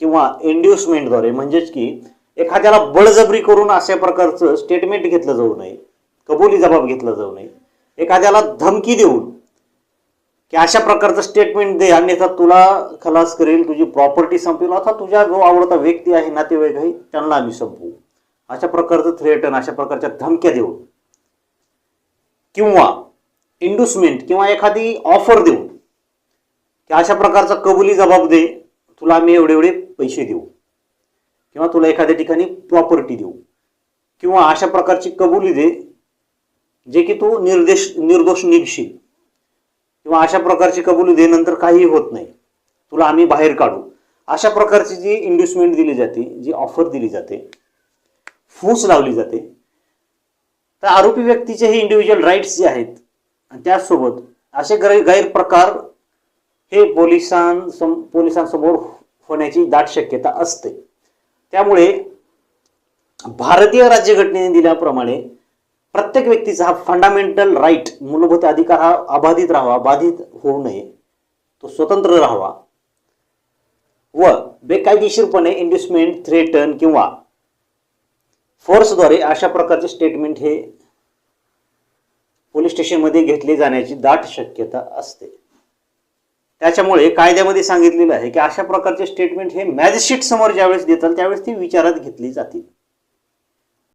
किंवा इंड्युसमेंटद्वारे म्हणजेच की एखाद्याला बळजबरी करून अशा प्रकारचं स्टेटमेंट घेतलं जाऊ नये कबुली जबाब घेतला जाऊ नये एखाद्याला धमकी देऊन की अशा प्रकारचं स्टेटमेंट दे अन्यथा तुला खलास करेल तुझी प्रॉपर्टी संपवेल अथवा तुझ्या जो आवडता व्यक्ती आहे नातेवाईक आहे त्यांना आम्ही संपवू. अशा प्रकारचं थ्रेटन अशा प्रकारच्या धमक्या देऊन किंवा इंडुसमेंट किंवा एखादी ऑफर देऊन की अशा प्रकारचा कबुली जबाब दे तुला आम्ही एवढे एवढे पैसे देऊ. किंवा तुला एखाद्या ठिकाणी प्रॉपर्टी देऊ. किंवा अशा प्रकारची कबुली दे जे की तू निर्देश निर्दोष निघशील. किंवा अशा प्रकारची कबुली दे नंतर काहीही होत नाही. तुला आम्ही बाहेर काढू. अशा प्रकारची जी इंड्युसमेंट दिली जाते जी ऑफर दिली जाते फूस लावली जाते तर आरोपी व्यक्तीचे हे इंडिव्हिज्युअल राईट्स जे आहेत आणि त्याचसोबत असे गैर गैरप्रकार हे पोलिसांसम पोलिसांसमोर होण्याची दाट शक्यता असते. त्यामुळे भारतीय राज्यघटनेने दिल्याप्रमाणे प्रत्येक व्यक्तीचा हा फंडामेंटल राईट मूलभूत अधिकार हा अबाधित राहावा बाधित होऊ नये तो स्वतंत्र राहावा. व बेकायदेशीरपणे इंड्युसमेंट थ्रेटन किंवा फोर्सद्वारे अशा प्रकारचे स्टेटमेंट हे पोलीस स्टेशनमध्ये घेतले जाण्याची दाट शक्यता असते. त्याच्यामुळे कायद्यामध्ये सांगितलेलं आहे की अशा प्रकारचे स्टेटमेंट हे मॅजिस्ट्रेट समोर ज्यावेळेस देतात त्यावेळेस ती विचारात घेतली जातील.